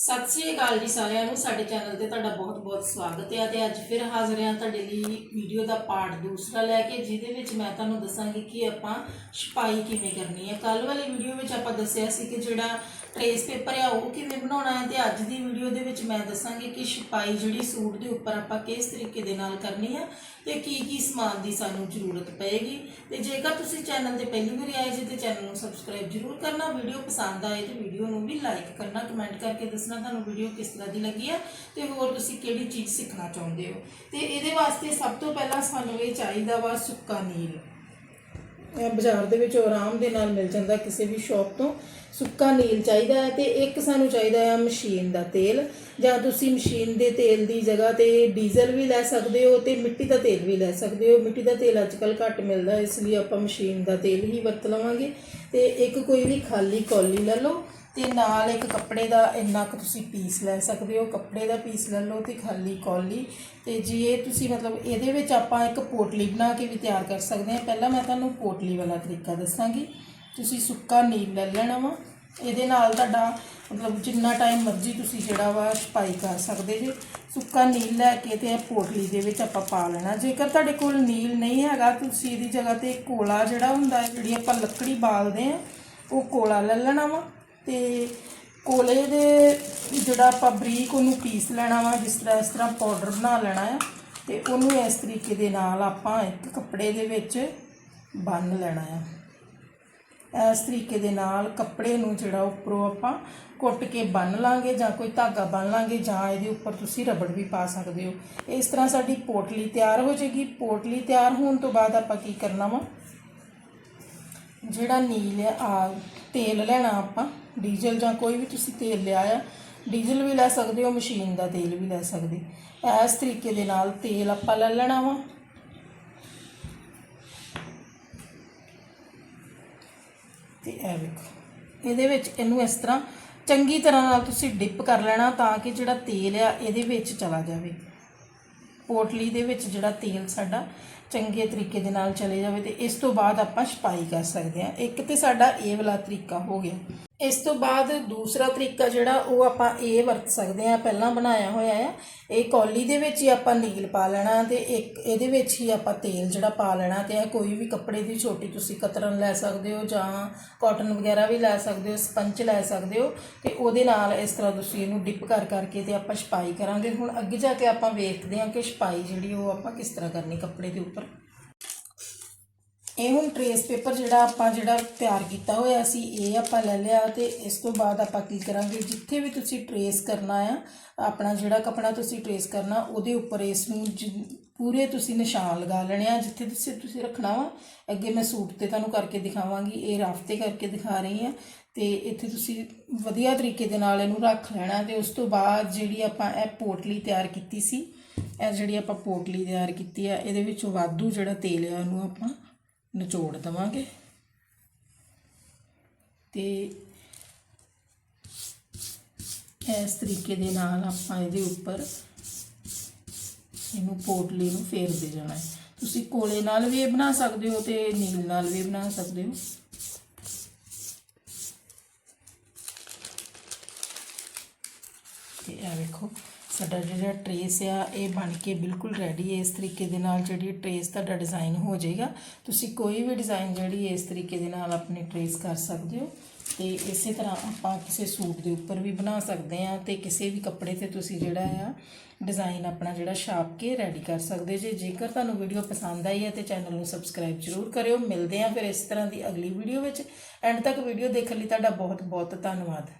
ਸਤਿ ਸ੍ਰੀ ਅਕਾਲ ਜੀ ਸਾਰਿਆਂ ਨੂੰ, ਸਾਡੇ ਚੈਨਲ ਤੇ ਤੁਹਾਡਾ ਬਹੁਤ-ਬਹੁਤ ਸਵਾਗਤ ਹੈ ਤੇ ਅੱਜ ਫਿਰ ਹਾਜ਼ਰ ਹਾਂ ਤੁਹਾਡੇ ਲਈ ਵੀਡੀਓ ਦਾ ਪਾਰਟ ਦੂਸਰਾ ਲੈ ਕੇ, ਜਿਹਦੇ ਵਿੱਚ ਮੈਂ ਤੁਹਾਨੂੰ ਦੱਸਾਂਗੀ ਕਿ ਆਪਾਂ ਛਪਾਈ ਕਿਵੇਂ ਕਰਨੀ ਹੈ। ਕੱਲ ਵਾਲੀ ਵੀਡੀਓ ਵਿੱਚ ਆਪਾਂ ਦੱਸਿਆ ਸੀ ਕਿ ਜਿਹੜਾ ਟ੍ਰੇਸ ਪੇਪਰ ਆ ਉਹ ਕਿਵੇਂ ਬਣਾਉਣਾ ਹੈ ਤੇ ਅੱਜ ਦੀ ਵੀਡੀਓ ਦੇ ਵਿੱਚ ਮੈਂ ਦੱਸਾਂਗੀ ਕਿ ਛਪਾਈ ਜਿਹੜੀ ਸੂਟ ਦੇ ਉੱਪਰ ਆਪਾਂ ਕਿਸ ਤਰੀਕੇ ਦੇ ਨਾਲ ਕਰਨੀ ਹੈ ਤੇ ਕੀ ਕੀ ਸਮਾਨ ਦੀ ਸਾਨੂੰ ਜ਼ਰੂਰਤ ਪਏਗੀ। ਤੇ ਜੇਕਰ ਤੁਸੀਂ ਚੈਨਲ ਤੇ ਪਹਿਲੀ ਵਾਰੀ ਆਏ ਜੇ ਤੇ ਚੈਨਲ ਨੂੰ ਸਬਸਕ੍ਰਾਈਬ ਜ਼ਰੂਰ ਕਰਨਾ, ਵੀਡੀਓ ਪਸੰਦ ਆਏ ਤੇ ਵੀਡੀਓ ਨੂੰ ਵੀ ਲਾਈਕ ਕਰਨਾ, ਕਮੈਂਟ ਕਰਕੇ ਦੱਸਣਾ ਤੁਹਾਨੂੰ ਵੀਡੀਓ ਕਿਸ ਤਰ੍ਹਾਂ ਦੀ ਲੱਗੀ ਹੈ ਤੇ ਹੋਰ ਤੁਸੀਂ ਕਿਹੜੀ ਚੀਜ਼ ਸਿੱਖਣਾ ਚਾਹੁੰਦੇ ਹੋ? ਤੇ ਇਹਦੇ ਵਾਸਤੇ ਸਭ ਤੋਂ ਪਹਿਲਾਂ ਸਾਨੂੰ ਇਹ ਚਾਹੀਦਾ ਵਾ ਸੁੱਕਾ ਨੀਲ। ਇਹ ਬਾਜ਼ਾਰ ਦੇ ਵਿੱਚ ਆਰਾਮ ਦੇ ਨਾਲ ਮਿਲ ਜਾਂਦਾ ਕਿਸੇ ਵੀ ਸ਼ਾਪ ਤੋਂ। ਸੁੱਕਾ ਨੀਲ ਚਾਹੀਦਾ ਹੈ ਤੇ ਇੱਕ ਸਾਨੂੰ ਚਾਹੀਦਾ ਹੈ ਮਸ਼ੀਨ ਦਾ ਤੇਲ। ਜਾਂ ਤੁਸੀਂ ਮਸ਼ੀਨ ਦੇ ਤੇਲ ਦੀ ਜਗ੍ਹਾ ਤੇ ਡੀਜ਼ਲ ਵੀ ਲੈ ਸਕਦੇ ਹੋ ਤੇ ਮਿੱਟੀ ਦਾ ਤੇਲ ਵੀ ਲੈ ਸਕਦੇ ਹੋ। ਮਿੱਟੀ ਦਾ ਤੇਲ ਅੱਜਕੱਲ ਘੱਟ ਮਿਲਦਾ ਇਸ ਲਈ ਆਪਾਂ ਮਸ਼ੀਨ ਦਾ ਤੇਲ ਹੀ ਵਰਤ ਲਵਾਂਗੇ। ਤੇ ਇੱਕ ਕੋਈ ਵੀ ਖਾਲੀ ਕੌਲੀ ਲੈ ਲਓ। ਤੇ ਨਾਲ ਇੱਕ ਕੱਪੜੇ ਦਾ ਇੰਨਾ ਕੁ ਤੁਸੀਂ ਪੀਸ ਲੈ ਸਕਦੇ ਹੋ। ਕੱਪੜੇ ਦਾ ਪੀਸ ਲੈ ਲਓ ਤੇ ਖਾਲੀ ਕੌਲੀ। ਤੇ ਜੇ ਇਹ ਤੁਸੀਂ ਮਤਲਬ ਇਹਦੇ ਵਿੱਚ ਆਪਾਂ ਇੱਕ ਪੋਟਲੀ ਬਣਾ ਕੇ ਵੀ ਤਿਆਰ ਕਰ ਸਕਦੇ ਹਾਂ। ਪਹਿਲਾਂ ਮੈਂ ਤੁਹਾਨੂੰ ਪੋਟਲੀ ਵਾਲਾ ਤਰੀਕਾ ਦੱਸਾਂਗੀ। ਤੁਸੀਂ ਸੁੱਕਾ ਨੀਲ ਲੈ ਲੈਣਾ ਵਾ। ਇਹਦੇ ਨਾਲ ਤੁਹਾਡਾ ਮਤਲਬ ਜਿੰਨਾ ਟਾਈਮ ਮਰਜ਼ੀ ਤੁਸੀਂ ਜਿਹੜਾ ਵਾ ਛਪਾਈ ਕਰ ਸਕਦੇ ਜੇ। ਸੁੱਕਾ ਨੀਲ ਲੈ ਕੇ ਤੇ ਇਹ ਪੋਟਲੀ ਦੇ ਵਿੱਚ ਆਪਾਂ ਪਾ ਲੈਣਾ। ਜੇਕਰ ਤੁਹਾਡੇ ਕੋਲ ਨੀਲ ਨਹੀਂ ਹੈਗਾ, ਤੁਸੀਂ ਇਹਦੀ ਜਗ੍ਹਾ ਤੇ ਕੋਲਾ ਜਿਹੜਾ ਹੁੰਦਾ ਜਿਹੜੀ ਆਪਾਂ ਲੱਕੜੀ ਬਾਲਦੇ ਆ ਉਹ ਕੋਲਾ ਲੈ ਲੈਣਾ ਵਾ। ਤੇ ਕੋਲੇ ਦੇ ਜਿਹੜਾ ਆਪਾਂ ਬਰੀਕ ਉਹਨੂੰ ਪੀਸ ਲੈਣਾ ਵਾ, ਜਿਸ ਤਰ੍ਹਾਂ ਇਸ ਤਰ੍ਹਾਂ ਪਾਊਡਰ ਬਣਾ ਲੈਣਾ ਆ, ਤੇ ਉਹਨੂੰ ਇਸ ਤਰੀਕੇ ਦੇ ਨਾਲ ਆਪਾਂ ਇੱਕ ਕੱਪੜੇ ਦੇ ਵਿੱਚ ਬੰਨ ਲੈਣਾ ਆ। ਇਸ ਤਰੀਕੇ ਦੇ ਨਾਲ ਕੱਪੜੇ ਨੂੰ ਜਿਹੜਾ ਉੱਪਰੋਂ ਆਪਾਂ ਕੁੱਟ ਕੇ ਬੰਨ ਲਾਂਗੇ ਜਾਂ ਕੋਈ ਧਾਗਾ ਬੰਨ ਲਾਂਗੇ ਜਾਂ ਇਹਦੇ ਉੱਪਰ ਤੁਸੀਂ ਰਬੜ ਵੀ ਪਾ ਸਕਦੇ ਹੋ। ਇਸ ਤਰ੍ਹਾਂ ਸਾਡੀ ਪੋਟਲੀ ਤਿਆਰ ਹੋ ਜਾਏਗੀ। ਪੋਟਲੀ ਤਿਆਰ ਹੋਣ ਤੋਂ ਬਾਅਦ ਆਪਾਂ ਕੀ ਕਰਨਾ ਵਾ ਜਿਹੜਾ ਨੀਲ ਆ ਤੇਲ ਲੈਣਾ ਆਪਾਂ, ਡੀਜ਼ਲ ਜਾਂ ਕੋਈ ਵੀ ਤੁਸੀਂ ਤੇਲ ਲਿਆ ਆ, ਡੀਜ਼ਲ ਵੀ ਲੈ ਸਕਦੇ ਹੋ, ਮਸ਼ੀਨ ਦਾ ਤੇਲ ਵੀ ਲੈ ਸਕਦੇ। ਇਸ ਤਰੀਕੇ ਦੇ ਨਾਲ ਤੇਲ ਆਪਾਂ ਲੈ ਲੈਣਾ ਵਾ। ਤੇ ਇਹ ਵੇਖੋ, ਇਹਦੇ ਵਿੱਚ ਇਹਨੂੰ ਇਸ ਤਰ੍ਹਾਂ ਚੰਗੀ ਤਰ੍ਹਾਂ ਨਾਲ ਤੁਸੀਂ ਡਿਪ ਕਰ ਲੈਣਾ ਤਾਂ ਕਿ ਜਿਹੜਾ ਤੇਲ ਆ, ਇਹਦੇ ਵਿੱਚ ਚਲਾ ਜਾਵੇ। ਪੋਟਲੀ ਦੇ ਵਿੱਚ ਜਿਹੜਾ ਤੇਲ ਸਾਡਾ ਚੰਗੇ ਤਰੀਕੇ ਦੇ ਨਾਲ ਚਲੇ ਜਾਵੇ ਤੇ ਇਸ ਤੋਂ ਬਾਅਦ ਆਪਾਂ ਛਪਾਈ ਕਰ ਸਕਦੇ ਹਾਂ। ਇੱਕ ਤੇ ਸਾਡਾ ਇਹ ਵਾਲਾ ਤਰੀਕਾ ਹੋ ਗਿਆ। ਇਸ ਤੋਂ ਬਾਅਦ ਦੂਸਰਾ ਤਰੀਕਾ ਜਿਹੜਾ ਉਹ ਆਪਾਂ ਇਹ ਵਰਤ ਸਕਦੇ ਹਾਂ, ਪਹਿਲਾਂ ਬਣਾਇਆ ਹੋਇਆ ਆ ਇਹ ਕੌਲੀ ਦੇ ਵਿੱਚ ਹੀ ਆਪਾਂ ਨੀਲ ਪਾ ਲੈਣਾ ਤੇ ਇੱਕ ਇਹਦੇ ਵਿੱਚ ਹੀ ਆਪਾਂ ਤੇਲ ਜਿਹੜਾ ਪਾ ਲੈਣਾ ਤੇ ਇਹ ਕੋਈ ਵੀ ਕੱਪੜੇ ਦੀ ਛੋਟੀ ਤੁਸੀਂ ਕਤਰਨ ਲੈ ਸਕਦੇ ਹੋ ਜਾਂ ਕਾਟਨ ਵਗੈਰਾ ਵੀ ਲੈ ਸਕਦੇ ਹੋ ਸਪੰਚ ਲੈ ਸਕਦੇ ਹੋ ਤੇ ਉਹਦੇ ਨਾਲ ਇਸ ਤਰ੍ਹਾਂ ਤੁਸੀਂ ਇਹਨੂੰ ਡਿਪ ਕਰ ਕਰਕੇ ਤੇ ਆਪਾਂ ਛਪਾਈ ਕਰਾਂਗੇ। ਹੁਣ ਅੱਗੇ ਜਾ ਕੇ ਆਪਾਂ ਵੇਖਦੇ ਹਾਂ ਕਿ ਛਪਾਈ ਜਿਹੜੀ ਉਹ ਆਪਾਂ ਕਿਸ ਤਰ੍ਹਾਂ ਕਰਨੀ ਕੱਪੜੇ ਦੇ ਉੱਪਰ। ਇਹ ਹੁਣ ਟ੍ਰੇਸ ਪੇਪਰ ਜਿਹੜਾ ਆਪਾਂ ਜਿਹੜਾ ਤਿਆਰ ਕੀਤਾ ਹੋਇਆ ਸੀ, ਇਹ ਆਪਾਂ ਲੈ ਲਿਆ ਤੇ ਇਸ ਤੋਂ ਬਾਅਦ ਆਪਾਂ ਕੀ ਕਰਾਂਗੇ, ਜਿੱਥੇ ਵੀ ਤੁਸੀਂ ਟ੍ਰੇਸ ਕਰਨਾ ਆ, ਆਪਣਾ ਜਿਹੜਾ ਕਪੜਾ ਤੁਸੀਂ ਟ੍ਰੇਸ ਕਰਨਾ, ਉਹਦੇ ਉੱਪਰ ਇਸ ਨੂੰ ਜਿ- ਪੂਰੇ ਤੁਸੀਂ ਨਿਸ਼ਾਨ ਲਗਾ ਲੈਣੇ ਆ, ਜਿੱਥੇ ਤੁਸੀਂ ਤੁਸੀਂ ਰੱਖਣਾ ਵਾ, ਅੱਗੇ ਮੈਂ ਸੂਟ ਤੇ ਤੁਹਾਨੂੰ ਕਰਕੇ ਦਿਖਾਵਾਂਗੀ, ਇਹ ਰਫ ਤੇ ਕਰਕੇ ਦਿਖਾ ਰਹੀ ਆ, ਤੇ ਇੱਥੇ ਤੁਸੀਂ ਵਧੀਆ ਤਰੀਕੇ ਦੇ ਨਾਲ ਇਹਨੂੰ ਰੱਖ ਲੈਣਾ, ਤੇ ਉਸ ਤੋਂ ਬਾਅਦ ਜਿਹੜੀ ਆਪਾਂ ਇਹ ਪੋਟਲੀ ਤਿਆਰ ਕੀਤੀ ਸੀ, ਇਹ ਜਿਹੜੀ ਆਪਾਂ ਪੋਟਲੀ ਤਿਆਰ ਕੀਤੀ ਆ, ਇਹਦੇ ਵਿੱਚ ਵਾਧੂ ਜਿਹੜਾ ਤੇਲ ਆ, ਉਹਨੂੰ ਆਪਾਂ ਨਿਚੋੜ ਦਵਾਂਗੇ। ਤੇ ਇਸ ਤਰੀਕੇ ਦੇ ਨਾਲ ਆਪਾਂ ਇਹਦੇ ਉੱਪਰ ਇਹਨੂੰ ਪੋਟਲੀ ਨੂੰ ਫੇਰਦੇ ਜਾਣਾ ਹੈ। ਤੁਸੀਂ ਕੋਲੇ ਨਾਲ ਵੀ ਇਹ ਬਣਾ ਸਕਦੇ ਹੋ ਤੇ ਨੀਲ ਨਾਲ ਵੀ ਬਣਾ ਸਕਦੇ ਹੋ। ਤੇ ਇਹ ਵੇਖੋ ਸਾਡਾ ਜਿਹੜਾ ਟਰੇਸ ਆ, ਇਹ ਬਣ ਕੇ ਬਿਲਕੁਲ ਰੈਡੀ ਹੈ। ਇਸ ਤਰੀਕੇ ਦੇ ਨਾਲ ਜਿਹੜੀ ਟਰੇਸ ਤੁਹਾਡਾ ਡਿਜ਼ਾਈਨ ਹੋ ਜਾਏਗਾ, ਤੁਸੀਂ ਕੋਈ ਵੀ ਡਿਜ਼ਾਈਨ ਜਿਹੜੀ ਇਸ ਤਰੀਕੇ ਦੇ ਨਾਲ ਆਪਣੀ ਟਰੇਸ ਕਰ ਸਕਦੇ ਹੋ। ਤੇ ਇਸੇ ਤਰ੍ਹਾਂ ਆਪਾਂ ਕਿਸੇ ਸੂਟ ਦੇ ਉੱਪਰ ਵੀ ਬਣਾ ਸਕਦੇ ਆ ਤੇ ਕਿਸੇ ਵੀ ਕੱਪੜੇ ਤੇ ਤੁਸੀਂ ਜਿਹੜਾ ਆ ਡਿਜ਼ਾਈਨ ਆਪਣਾ ਜਿਹੜਾ ਛਾਪ ਕੇ ਰੈਡੀ ਕਰ ਸਕਦੇ ਜੇ। ਜੇਕਰ ਤੁਹਾਨੂੰ ਵੀਡੀਓ ਪਸੰਦ ਆਈ ਹੈ ਤੇ ਚੈਨਲ ਨੂੰ ਸਬਸਕ੍ਰਾਈਬ ਜ਼ਰੂਰ ਕਰਿਓ। ਮਿਲਦੇ ਆ ਫਿਰ ਇਸ ਤਰ੍ਹਾਂ ਦੀ ਅਗਲੀ ਵੀਡੀਓ ਵਿੱਚ। ਐਂਡ ਤੱਕ ਵੀਡੀਓ ਦੇਖਣ ਲਈ ਤੁਹਾਡਾ ਬਹੁਤ ਬਹੁਤ ਧੰਨਵਾਦ।